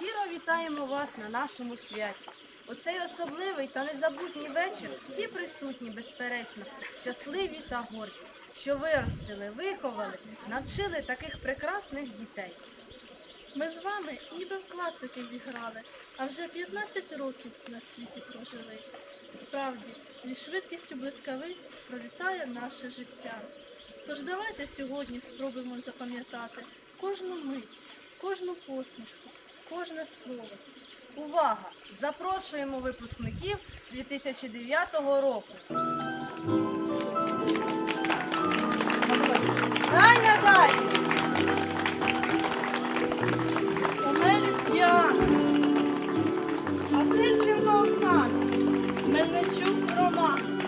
Щиро вітаємо вас на нашому святі. У цей особливий та незабутній вечір всі присутні, безперечно, щасливі та горді, що виростили, виховали, навчили таких прекрасних дітей. Ми з вами ніби в класики зіграли, а вже 15 років на світі прожили. Справді, зі швидкістю блискавиць пролітає наше життя. Тож давайте сьогодні спробуємо запам'ятати кожну мить, кожну посмішку, кожне слово. Увага! Запрошуємо випускників 2009 року. Грай надалі! Омеліс Діана, Васильченко Оксана, Мельничук Роман,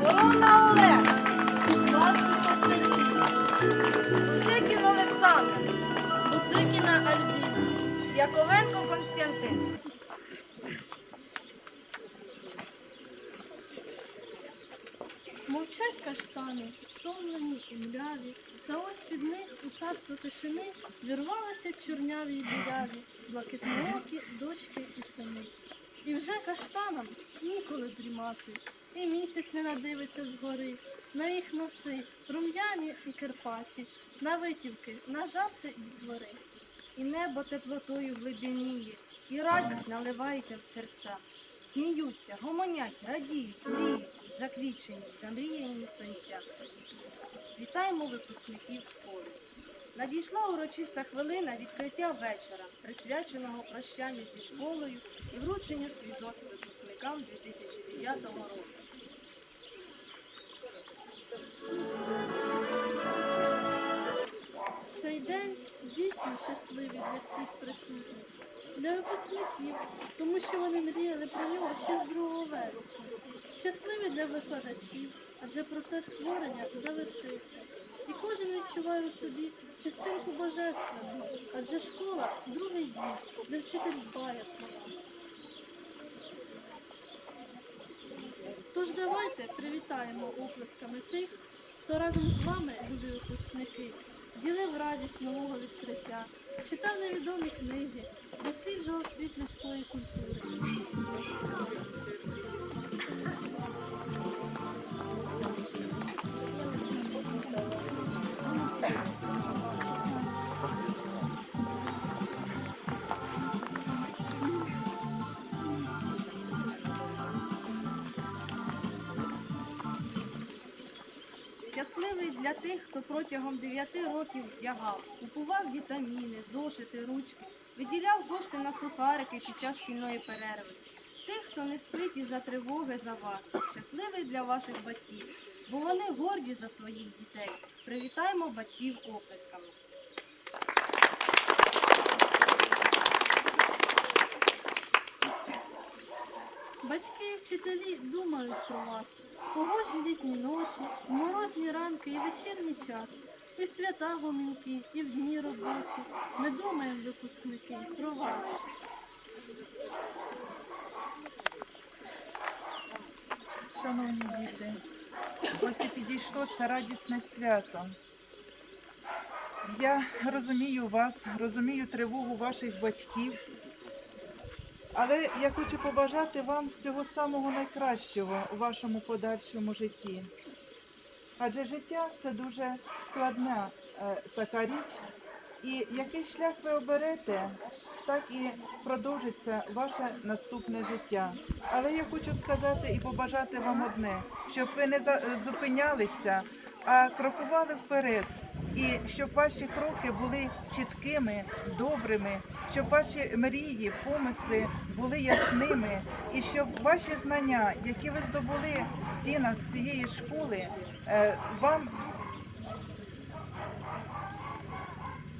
Ворона Олег, Яковенко Константин. Мовчать каштани, стомлені і мляві, та ось під них у царство тишини вірвалися чорняві й біляві, блакитноокі дочки і сини. І вже каштанам ніколи дрімати, і місяць не надивиться згори, на їх носи, рум'яні і кирпаті, на витівки, на жарти і двори. І небо теплотою глибиніє, і радість наливається в серця. Сміються, гомонять, радіють, мріють, заквічені, замріяні сонця. Вітаємо випускників школи. Надійшла урочиста хвилина відкриття вечора, присвяченого прощанню зі школою і врученню свідоцтв випускникам 2009 року. Цей день дійсно щасливий для всіх присутніх, для випускників, тому що вони мріяли про нього ще з 2 вересня. Щасливий для викладачів, адже процес створення завершився. І кожен відчуває у собі частинку божественного, адже школа другий дім, де вчитель дбає про нас. Тож давайте привітаємо оплесками тих, хто разом з вами, любі випускники, ділив радість нового відкриття, читав невідомі книги, досліджував світ людської культури. Щасливий для тих, хто протягом 9 років вдягав, купував вітаміни, зошити, ручки, виділяв кошти на сухарики під час шкільної перерви. Тих, хто не спить із-за тривоги за вас. Щасливий для ваших батьків, бо вони горді за своїх дітей. Привітаємо батьків оплесками. Батьки і вчителі думають про вас. Погожі літні ночі, морозні ранки і вечірній час. І в свята гомінки, і в дні робочі. Ми думаємо, випускники, про вас. Шановні діти, ось і підійшло це радісне свято. Я розумію вас, розумію тривогу ваших батьків, але я хочу побажати вам всього самого найкращого у вашому подальшому житті. Адже життя це дуже складна е, така річ, і який шлях ви оберете, так і продовжиться ваше наступне життя. Але я хочу сказати і побажати вам одне, щоб ви не зупинялися, а крокували вперед. І щоб ваші кроки були чіткими, добрими, щоб ваші мрії, помисли були ясними, і щоб ваші знання, які ви здобули в стінах цієї школи, е, вам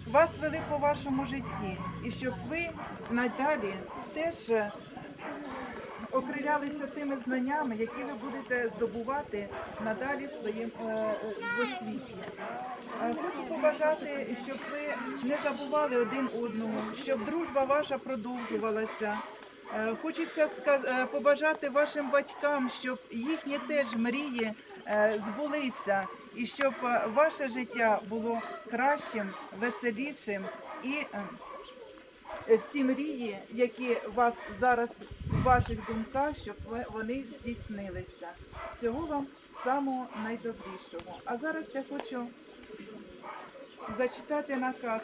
вас вели по вашому житті, і щоб ви надалі теж окрилялися тими знаннями, які ви будете здобувати надалі в своїм е, в освіті. Е, Хочу побажати, щоб ви не забували один одного, щоб дружба ваша продовжувалася. Е, Хочеться побажати вашим батькам, щоб їхні теж мрії збулися, і щоб ваше життя було кращим, веселішим і всі мрії, які вас зараз ваших думках, щоб вони здійснилися. Всього вам самого найдобрішого. А зараз я хочу зачитати наказ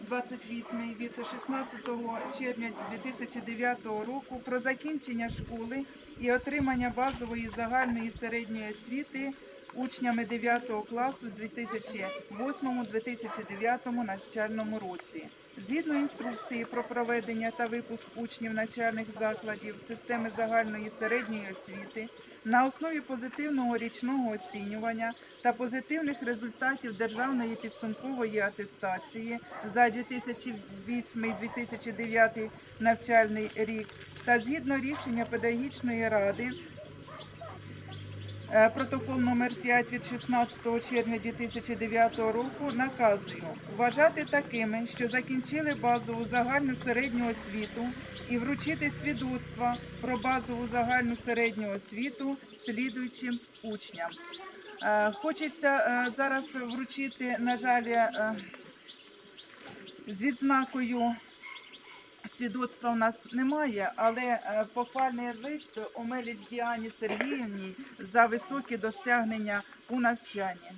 28 від 16 червня 2009 року про закінчення школи і отримання базової загальної середньої освіти учнями 9 класу у 2008-2009 навчальному році. Згідно інструкції про проведення та випуск учнів навчальних закладів системи загальної середньої освіти на основі позитивного річного оцінювання та позитивних результатів державної підсумкової атестації за 2008-2009 навчальний рік та згідно рішення педагогічної ради Протокол номер 5 від 16 червня 2009 року наказую вважати такими, що закінчили базову загальну середню освіту і вручити свідоцтва про базову загальну середню освіту слідуючим учням. Е, Хочеться е, зараз вручити, на жаль, е, з відзнакою свідоцтва у нас немає, але е, похвальний лист Омеліч Діані Сергіївні за високі досягнення у навчанні.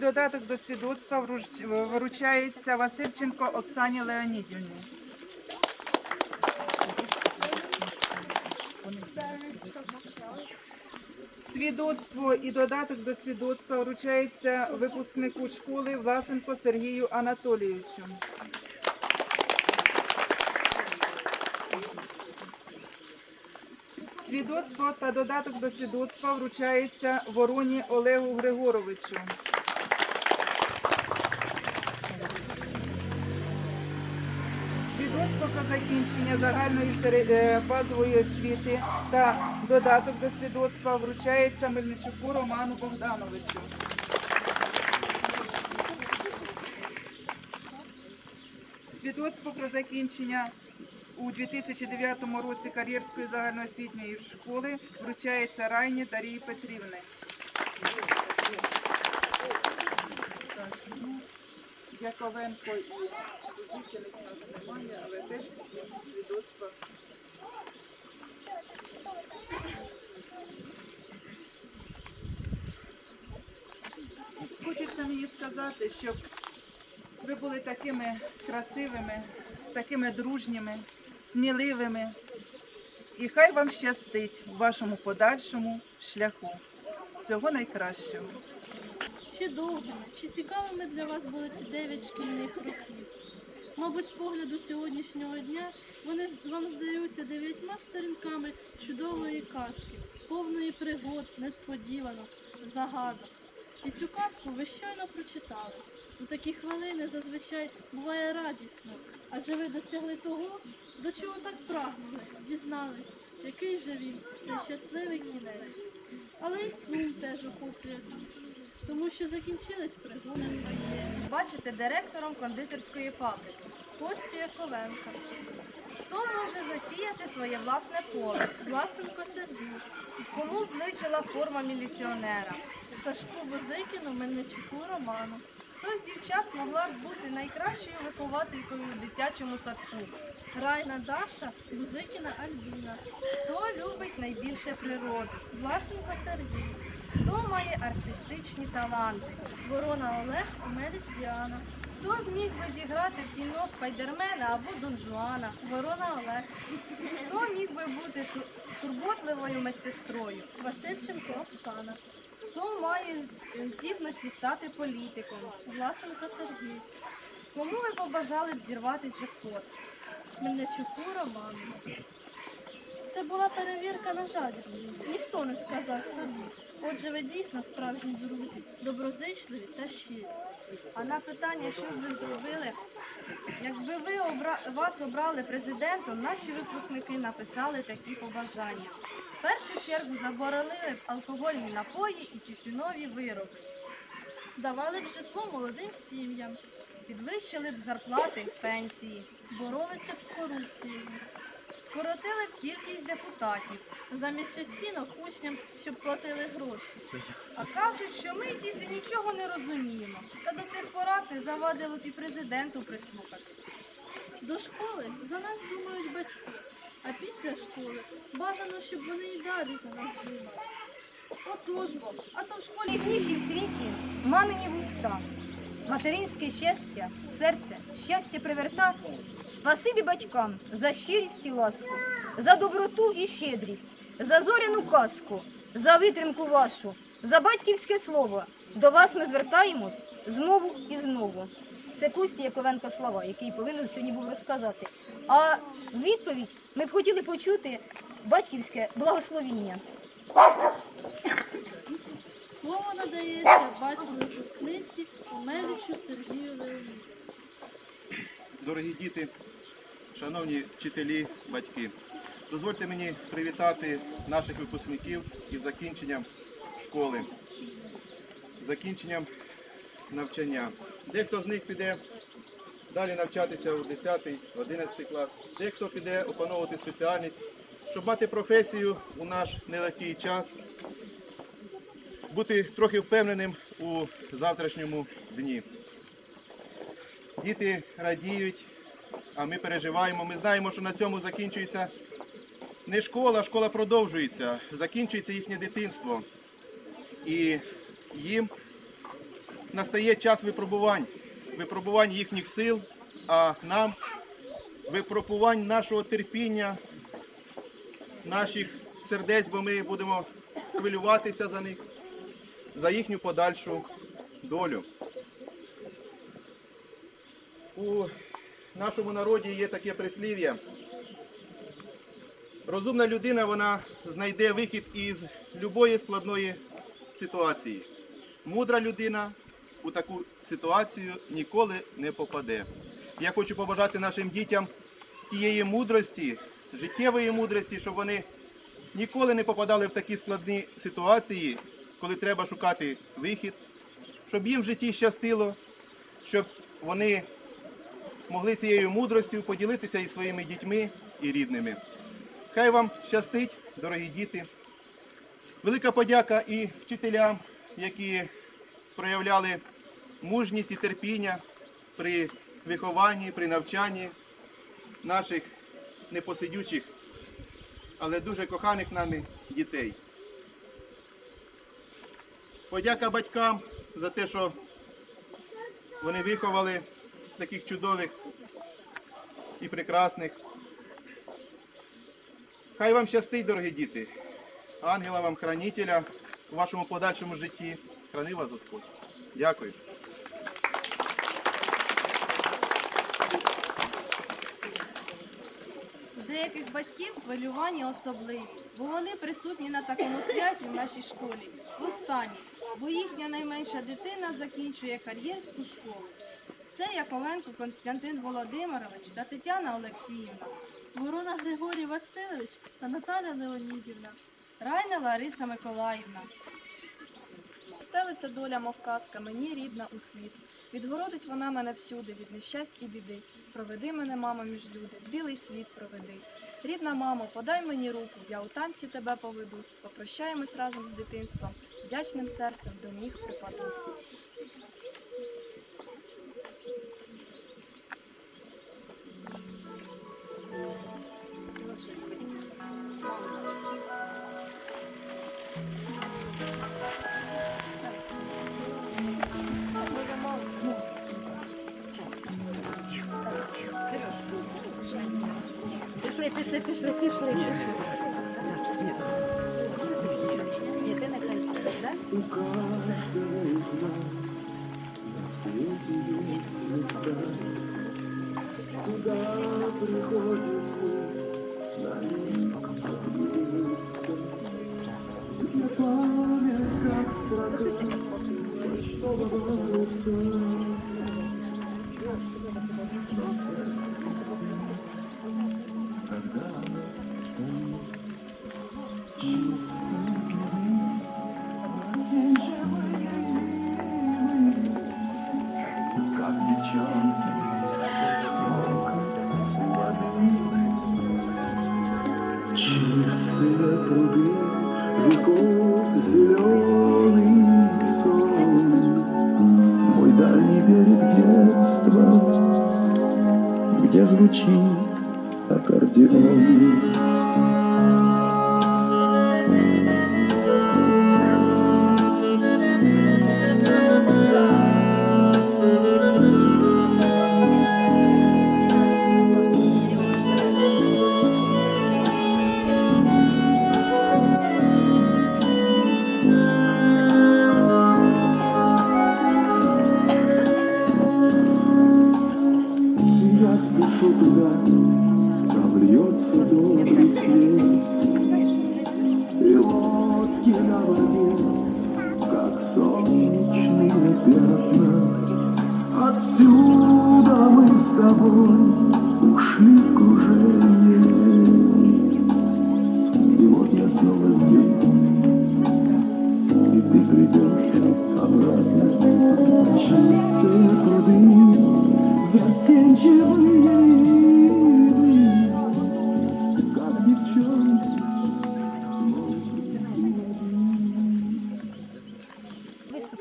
Додаток до свідоцтва вручається Васильченко Оксані Леонідівні. Свідоцтво і додаток до свідоцтва вручається випускнику школи Власенко Сергію Анатолійовичу. Свідоцтво та додаток до свідоцтва вручається Вороні Олегу Григоровичу. Про закінчення загальної е, базової освіти та додаток до свідоцтва вручається Мельничуку Роману Богдановичу. Свідоцтво про закінчення у 2009 році кар'єрської загальноосвітньої школи вручається Райні Дарії Петрівни. Так, ну, Яковенко і Зузикіних у нас немає, але теж є свідоцтво. Хочеться мені сказати, щоб ви були такими красивими, такими дружніми, сміливими. І хай вам щастить у вашому подальшому шляху. Всього найкращого. Чи довгими, чи цікавими для вас були ці дев'ять шкільних років? Мабуть, з погляду сьогоднішнього дня вони вам здаються дев'ятьма сторінками чудової казки, повної пригод, несподіванок, загадок. І цю казку ви щойно прочитали. У такі хвилини зазвичай буває радісно, адже ви досягли того, до чого так прагнули, дізнались, який же він, цей щасливий кінець. Але й сум теж охоплює душу, тому що закінчились пригоди таємні. Бачите директором кондитерської фабрики. Костю Яковенка, Хто може засіяти своє власне поле? Власенко Сергій, Кому вличила форма міліціонера? Сашку Бузикіну, Мельничуку Роману, Хто з дівчат могла б бути найкращою вихователькою у дитячому садку? Райна Даша, Бузикіна Альбіна, Хто любить найбільше природу? Власенко Сергій, Хто має артистичні таланти? Ворона Олег, Меліч Діана, Хто зміг би зіграти в кіно Спайдермена або Дон Жуана? Ворона Олег, Хто міг би бути ту- турботливою медсестрою? Васильченко Оксана, Хто має з- здібності стати політиком? Власенко Сергій, Кому ви побажали б зірвати джекпот? Мельничуку Роману. Це була перевірка на жадібність. Ніхто не сказав собі. Отже, ви дійсно справжні друзі, доброзичливі та щирі. А на питання, що б ви зробили, якби ви обра... вас обрали президентом, наші випускники написали такі побажання. В першу чергу заборонили б алкогольні напої і тютюнові вироби, Давали б житло молодим сім'ям, підвищили б зарплати, пенсії, боролися б з корупцією. Скоротили кількість депутатів. Замість оцінок учням, щоб платили гроші. А кажуть, що ми, діти, нічого не розуміємо. Та до цих порад не завадило б і президенту прислухатись. До школи за нас думають батьки, а після школи бажано, щоб вони і далі за нас думали. Отож бо, а то в школі Найніжніші в світі мамині вуста, материнське щастя, серце, щастя приверта. Спасибі батькам за щирість і ласку, за доброту і щедрість, за зоряну казку, за витримку вашу, за батьківське слово. До вас ми звертаємось знову і знову. Це Костя Яковенко слова, який повинен сьогодні був розказати. А відповідь ми б хотіли почути батьківське благословіння. Надається батьку випускниці Омелічу Сергію Леонідовичу. Дорогі діти, шановні вчителі, батьки, дозвольте мені привітати наших випускників із закінченням школи, закінченням навчання. Дехто з них піде далі навчатися у 10, 11 клас, дехто піде опановувати спеціальність, щоб мати професію у наш нелегкий час, бути трохи впевненим у завтрашньому дні. Діти радіють, а ми переживаємо. Ми знаємо, що на цьому закінчується не школа, школа продовжується, закінчується їхнє дитинство. І їм настає час випробувань, випробувань їхніх сил, а нам випробувань нашого терпіння, наших сердець, бо ми будемо хвилюватися за них, за їхню подальшу долю. У нашому народі є таке прислів'я. Розумна людина вона знайде вихід із будь-якої складної ситуації. Мудра людина у таку ситуацію ніколи не попаде. Я хочу побажати нашим дітям тієї мудрості, життєвої мудрості, щоб вони ніколи не попадали в такі складні ситуації, коли треба шукати вихід, щоб їм в житті щастило, щоб вони могли цією мудростю поділитися із своїми дітьми і рідними. Хай вам щастить, дорогі діти. Велика подяка і вчителям, які проявляли мужність і терпіння при вихованні, при навчанні наших непосидючих, але дуже коханих нами дітей. Подяка батькам за те, що вони виховали таких чудових і прекрасних. Хай вам щастить, дорогі діти. Ангела вам хранителя у вашому подальшому житті. Храни вас Господь. Дякую. Деяких батьків хвилювання особливі, бо вони присутні на такому святі в нашій школі. Востаннє, бо їхня найменша дитина закінчує кар'єрську школу. Це Яковенко Константин Володимирович та Тетяна Олексіївна, Ворона Григорій Васильович та Наталя Леонідівна. Райна Лариса Миколаївна. Стелиться доля, мов казка, мені рідна у світ. Відгородить вона мене всюди від нещасть і біди. Проведи мене, мамо, між люди, білий світ проведи. Рідна мамо, подай мені руку, я у танці тебе поведу. Попрощаємось разом з дитинством, вдячним серцем до ніг припаду. Thank you.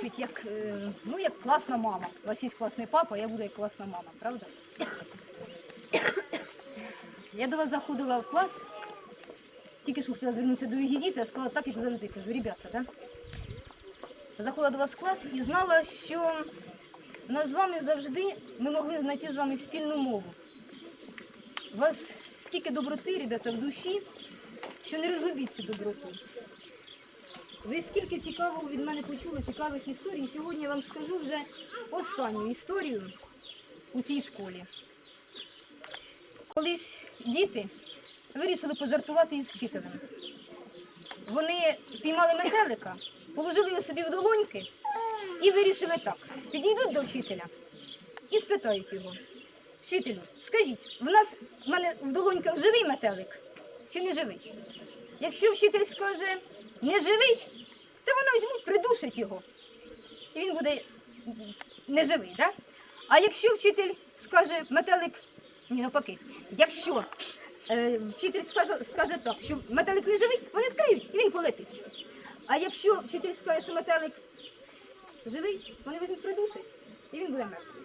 Виступить як, е, ну, як класна мама. У вас є класний папа, я буду як класна мама, правда? Я до вас заходила в клас, тільки що хотіла звернутися до Вігідіти, я сказала так, як завжди. Кажу, ребята, да? Заходила до вас в клас і знала, що у нас з вами завжди ми могли знайти з вами спільну мову. У вас скільки доброти, ребята, в душі, що не розгубіть цю доброту. Ви скільки цікавого від мене почули, цікавих історій. Сьогодні я вам скажу вже останню історію у цій школі. Колись діти вирішили пожартувати із вчителем. Вони піймали метелика, положили його собі в долоньки і вирішили так: підійдуть до вчителя і спитають його. Вчителю, скажіть, в нас в мене в долоньках живий метелик чи не живий? Якщо вчитель скаже не живий, то вони візьмуть, придушать його. І він буде неживий, да? А якщо вчитель скаже метелик, ні, навпаки, якщо е, вчитель скаже, скаже так, що метелик не живий, вони відкриють і він полетить. А якщо вчитель скаже, що метелик живий, вони візьмуть, придушать, і він буде мертвий.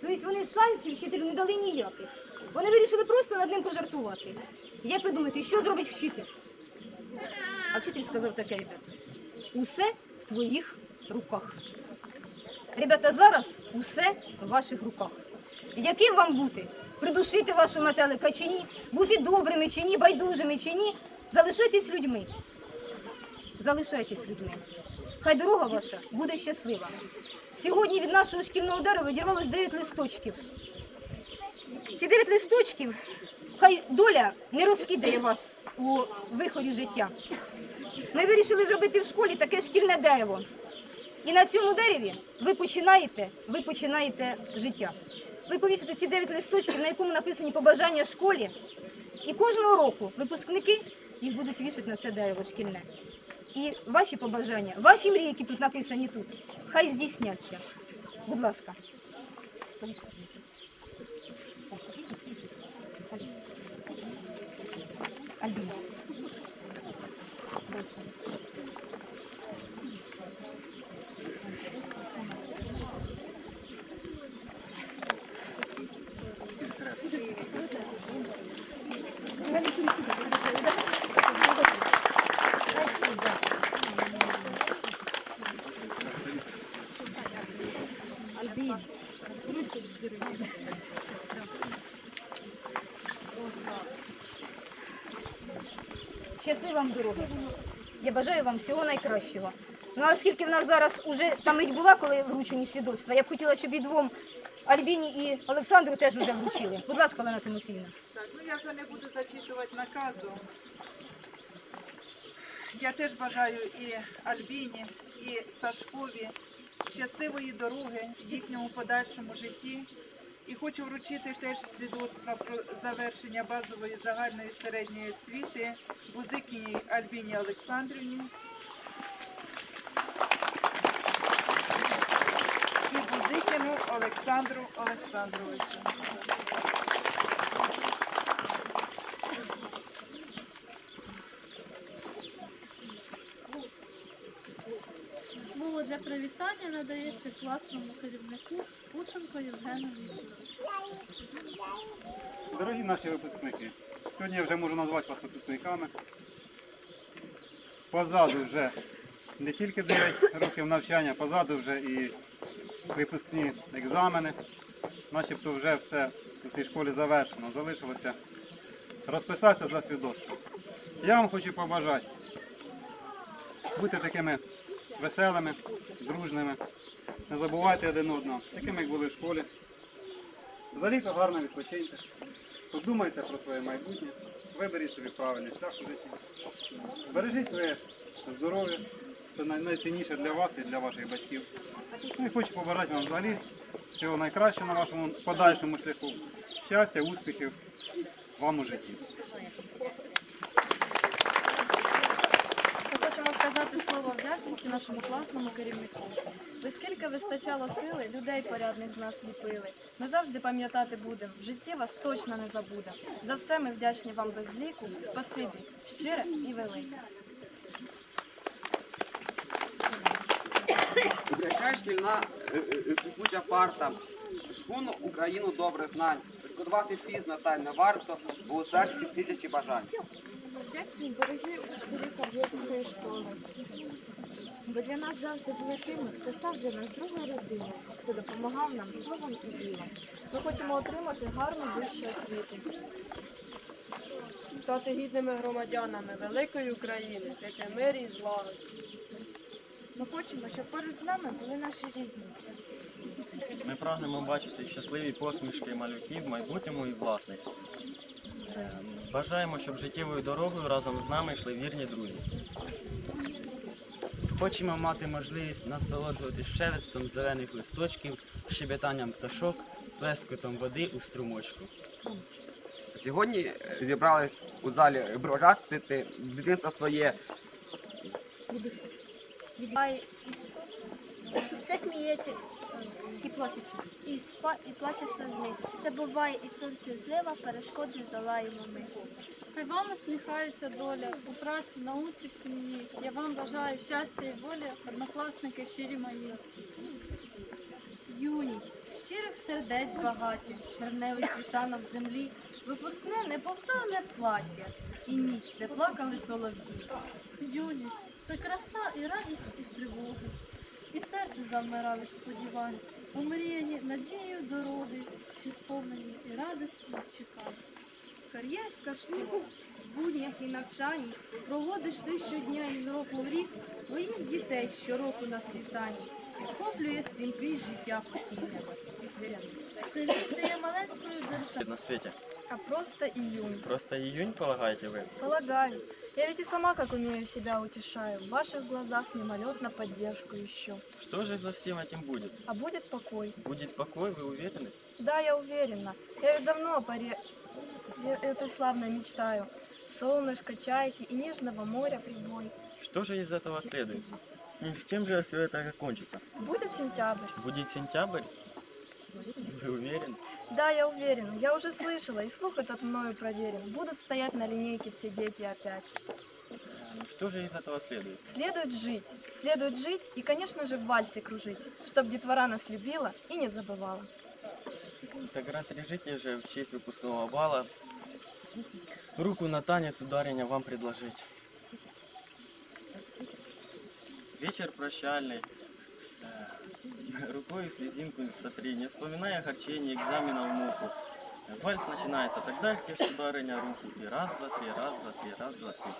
Тобто вони шансів вчителю не дали ніяких. Вони вирішили просто над ним пожартувати. Як ви думаєте, що зробить вчитель? А вчитель сказав таке. Усе в твоїх руках. Ребята, зараз усе в ваших руках. Яким вам бути? Придушити вашого метелика чи ні? Бути добрими чи ні, байдужими чи ні? Залишайтесь людьми. Залишайтесь людьми. Хай дорога ваша буде щаслива. Сьогодні від нашого шкільного дерева відірвалось 9 листочків. Ці 9 листочків хай доля не розкидає вас у виході життя. Ми вирішили зробити в школі таке шкільне дерево. І на цьому дереві ви починаєте, ви починаєте життя. Ви повісите ці 9 листочків, на якому написані побажання школі. І кожного року випускники їх будуть вішати на це дерево шкільне. І ваші побажання, ваші мрії, які тут написані тут, хай здійсняться. Будь ласка. Альбіна. Альбін, 30 гривень. Щасливі вам дороги. Я бажаю вам всього найкращого. Ну а оскільки в нас зараз уже та мить була, коли вручені свідоцтва, я б хотіла, щоб і двом Альбіні і Олександру теж вже вручили. Будь ласка, Олена Тимофіївна. Так, ну я вже не буду зачитувати наказу. Я теж бажаю і Альбіні, і Сашкові щасливої дороги в їхньому подальшому житті. І хочу вручити теж свідоцтва про завершення базової загальної середньої освіти Бузикіній Альбіні Олександрівні. І Бузикіну Олександру Олександровичу. Слово для привітання надається класному керівнику Усенко Євгену Вікторовичу. Дорогі наші випускники, сьогодні я вже можу назвати вас випускниками. Позаду вже не тільки 9 років навчання, позаду вже і випускні екзамени. Начебто вже все у цій школі завершено, залишилося розписатися за свідоцтво. Я вам хочу побажати бути такими веселими, дружними, не забувайте один одного, такими, як були в школі. За літо гарно відпочиньте. Подумайте про своє майбутнє, виберіть собі правильний шлях у житті. Бережіть своє здоров'я, це найцінніше для вас і для ваших батьків. Ну і хочу побажати вам взагалі всього найкращого на вашому подальшому шляху. Щастя, успіхів вам у житті. Ми хочемо сказати слово вдячності нашому класному керівнику. Ви скільки вистачало сили, людей порядних з нас ліпили. Ми завжди пам'ятати будемо. В житті вас точно не забудемо. За все ми вдячні вам без ліку. Спасибі, щире і велике. Прощай шкільна е, е, сипуча парта, шхуну Україну добре знань. Шкодувати пізно та варто, бо у серці тисячі бажань. Вдячні дорогі учителі Кар'єрської школи. Бо для нас завжди були тими, хто став для нас другою родиною, хто допомагав нам словом і ділом. Ми хочемо отримати гарну вищу освіту. стати гідними громадянами великої України, яке мирі і злагоді. Ми хочемо, щоб поруч з нами були наші рідні. Ми прагнемо бачити щасливі посмішки малюків в майбутньому і власних. Бажаємо, щоб життєвою дорогою разом з нами йшли вірні друзі. Хочемо мати можливість насолоджуватись шелестом зелених листочків, щебетанням пташок, плескотом води у струмочку. Сьогодні зібрались у залі проважати дитинство своє. Все сміється і плаче. І, спа, і плаче сльозни. Це буває і сонце злива, перешкоди здолаємо ми. Хай вам усміхається доля у праці, науці в сім'ї. Я вам бажаю щастя і волі, однокласники щирі мої. Юність, щирих сердець багаті, червневий світанок землі, випускне неповторне плаття, і ніч, де плакали солов'ї. Юність це краса і радість і тривоги. І серце завмирали сподівань, умріяні надією дороги, чи сповнені і радості чекань. Кар'єрська школа, в буднях і навчанні проводиш ти щодня із року в рік твоїх дітей щороку на світанні. Підхоплює стрімкий життя потіння. В селі є маленькою державою. На свете. А просто июнь. Просто июнь полагаете вы? Полагаю. Я ведь и сама, как умею, себя утешаю. В ваших глазах мимолет на поддержку еще. Что же за всем этим будет? А будет покой. Будет покой, вы уверены? Да, я уверена. Я ведь давно о паре я этой славной мечтаю. Солнышко, чайки и нежного моря прибой. Что же из этого следует? Чем же все это окончится? Будет сентябрь. Будет сентябрь? Вы уверены? Да, я уверена. Я уже слышала, и слух этот мною проверен. Будут стоять на линейке все дети опять. Ну, Что же из этого следует? Следует жить. Следует жить и, конечно же, в вальсе кружить, чтобы детвора нас любила и не забывала. Так разрешите же в честь выпускного бала руку на танец ударения вам предложить. Вечер прощальный, рукой слезинку сотри, не вспоминая огорчение экзамена в муку. Вальс начинается, тогда ждешь, сударыня, руку. И раз, два, три, раз, два, три, раз, два, три.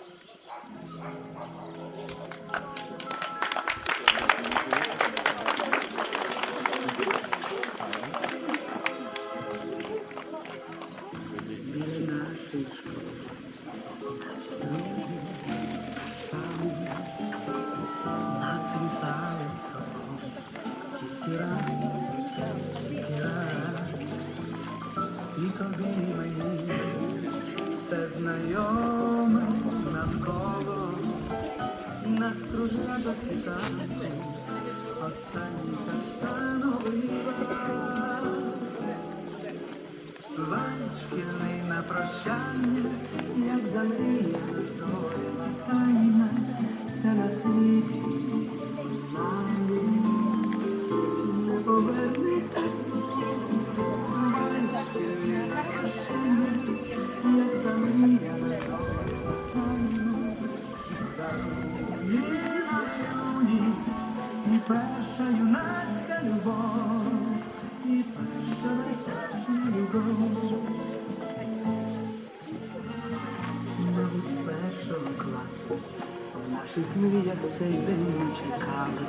Цей день чекали,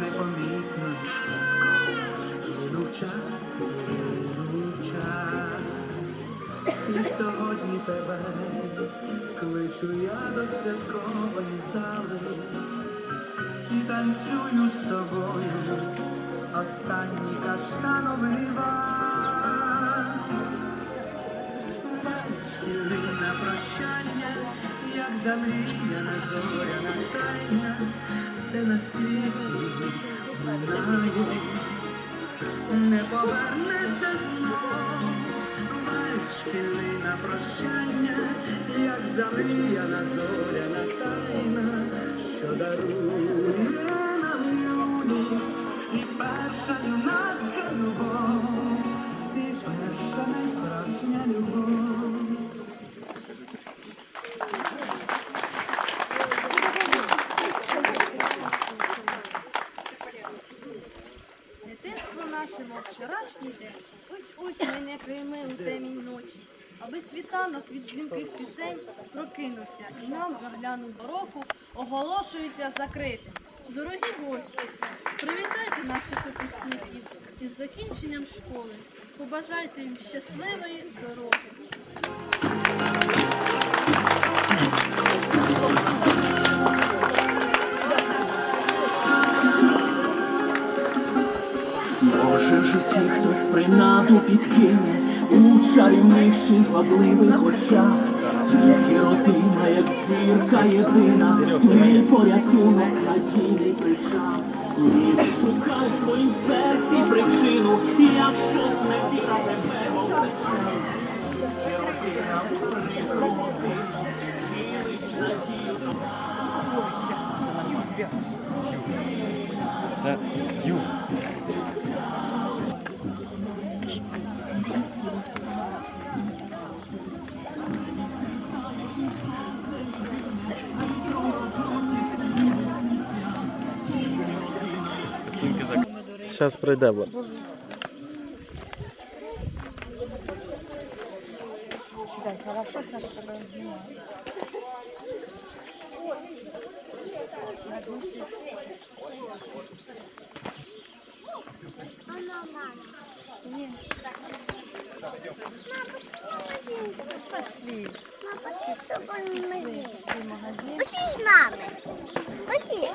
непомітно і швидко, минув час, минув час, і сьогодні тебе кличу я до святкової зали. І танцюю з тобою останній каштановий вальс. Вальс хвилина прощання, як замріяна зоряна тайна, все на світі минає, не повернеться знов. шкіли на прощання, як замріяна зоряна тайна, що дарує пісень прокинувся і нам заглянув до року, оголошується закритим. Дорогі гості, привітайте наших випускників із закінченням школи. Побажайте їм щасливої дороги. Може в житті хтось принаду підкине у чарівних чи звабливих очах. Тільки родина, як зірка єдина, твій порятунок надійний причал. Ніби шукай в своїм серці причину, якщо зневіра тебе обрече. Тільки родина у прикру годину схилить надію до Це ю. Зараз. Сідай, хорошо, Саша. Пошли. Пошли, пошли в магазин. Пошли с нами. Пошли.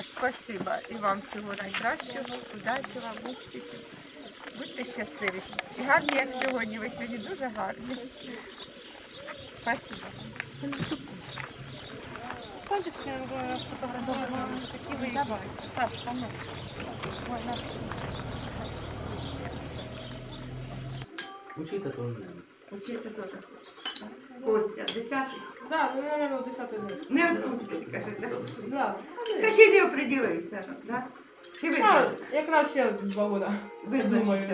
Спасибо. І вам всього найкращого, удачі вам, успіхів. Будьте щасливі. І гарні, як сьогодні. Ви сьогодні дуже гарні. Спасибо. Пам'ятки нас фотографували, такі вийшли. Давай, Сашка, ну. Можна. Учиться тоже. не. Учиться теж. Костя, десятий? Да, ну, наверное, 10 клас. Не відпустить, каже, да? Да. Та ще не оприділився, да? Чи ви Так, якраз ще два года. визначився? думаю,